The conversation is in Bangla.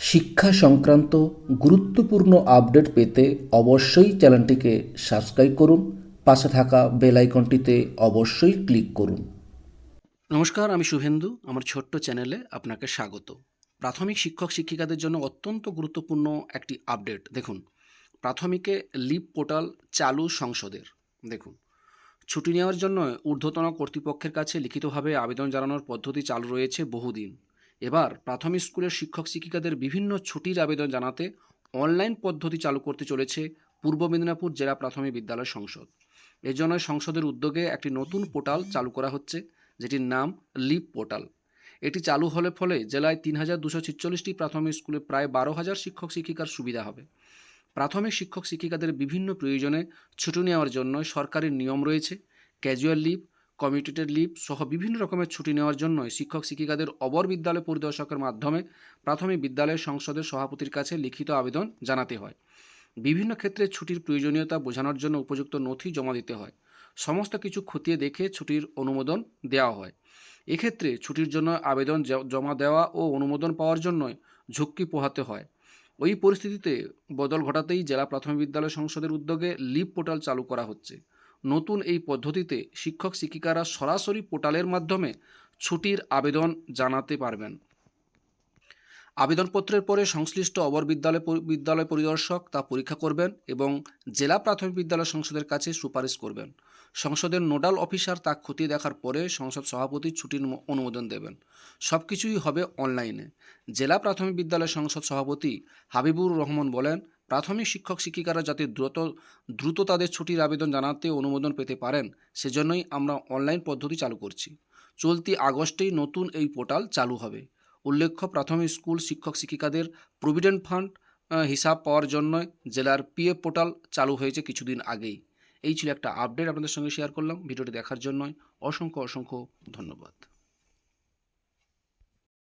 শিক্ষা সংক্রান্ত গুরুত্বপূর্ণ আপডেট পেতে অবশ্যই চ্যানেলটিকে সাবস্ক্রাইব করুন, পাশে থাকা বেল আইকনটিতে অবশ্যই ক্লিক করুন। নমস্কার, আমি শুভেন্দু। আমার ছোট্ট চ্যানেলে আপনাকে স্বাগত। প্রাথমিক শিক্ষক শিক্ষিকাদের জন্য অত্যন্ত গুরুত্বপূর্ণ একটি আপডেট। দেখুন, প্রাথমিকে লিপ পোর্টাল চালু সংসদের। দেখুন, ছুটি নেওয়ার জন্য ঊর্ধ্বতন কর্তৃপক্ষের কাছে লিখিতভাবে আবেদন জানানোর পদ্ধতি চালু রয়েছে বহুদিন। এবার প্রাথমিক স্কুলের শিক্ষক শিক্ষিকাদের বিভিন্ন ছুটির আবেদন জানাতে অনলাইন পদ্ধতি চালু করতে চলেছে পূর্ব মেদিনীপুর জেলা প্রাথমিক বিদ্যালয় সংসদ। এজন্য সংসদের উদ্যোগে একটি নতুন পোর্টাল চালু করা হচ্ছে, যেটির নাম লিপ পোর্টাল। এটি চালু হলে ফলে জেলায় তিন হাজার দুশো ছিচল্লিশটি প্রাথমিক স্কুলে প্রায় বারো হাজার শিক্ষক শিক্ষিকার সুবিধা হবে। প্রাথমিক শিক্ষক শিক্ষিকাদের বিভিন্ন প্রয়োজনে ছুটি নেওয়ার জন্য সরকারি নিয়ম রয়েছে, ক্যাজুয়াল লিভ কমিউটেড লিভ সহ বিভিন্ন রকমের ছুটি নেওয়ার জন্য শিক্ষক শিক্ষিকাদের অবর বিদ্যালয় পরিদর্শকের মাধ্যমে প্রাথমিক বিদ্যালয় সংসদের সভাপতির কাছে লিখিত আবেদন জানাতে হয়। বিভিন্ন ক্ষেত্রে ছুটির প্রয়োজনীয়তা বোঝানোর জন্য উপযুক্ত নথি জমা দিতে হয়। সমস্ত কিছু খতিয়ে দেখে ছুটির অনুমোদন দেওয়া হয়। এক্ষেত্রে ছুটির জন্য আবেদন জমা দেওয়া ও অনুমোদন পাওয়ার জন্য ঝুঁকি পোহাতে হয়। ওই পরিস্থিতিতে বদল ঘটাতেই জেলা প্রাথমিক বিদ্যালয় সংসদের উদ্যোগে লিভ পোর্টাল চালু করা হচ্ছে। নতুন এই পদ্ধতিতে শিক্ষক শিক্ষিকারা সরাসরি পোর্টালের মাধ্যমে ছুটির আবেদন জানাতে পারবেন। আবেদনপত্রের পরে সংশ্লিষ্ট অবর বিদ্যালয় বিদ্যালয় পরিদর্শক তা পরীক্ষা করবেন এবং জেলা প্রাথমিক বিদ্যালয় সংসদের কাছে সুপারিশ করবেন। সংসদের নোডাল অফিসার তা খতিয়ে দেখার পরে সংসদ সভাপতি ছুটির অনুমোদন দেবেন। সব কিছুই হবে অনলাইনে। জেলা প্রাথমিক বিদ্যালয় সংসদ সভাপতি হাবিবুর রহমান বলেন প্রাথমিক শিক্ষক শিক্ষিকারা যাতে দ্রুত দ্রুত তাদের ছুটির আবেদন জানাতে অনুমোদন পেতে পারেন, সেজন্যই আমরা অনলাইন পদ্ধতি চালু করছি। চলতি আগস্টেই নতুন এই পোর্টাল চালু হবে। উল্লেখ্য, প্রাথমিক স্কুল শিক্ষক শিক্ষিকাদের প্রভিডেন্ট ফান্ড হিসাব পাওয়ার জন্য জেলার পিএফ পোর্টাল চালু হয়েছে কিছুদিন আগেই। এই ছিল একটা আপডেট আপনাদের সঙ্গে শেয়ার করলাম। ভিডিওটি দেখার জন্য অসংখ্য অসংখ্য ধন্যবাদ।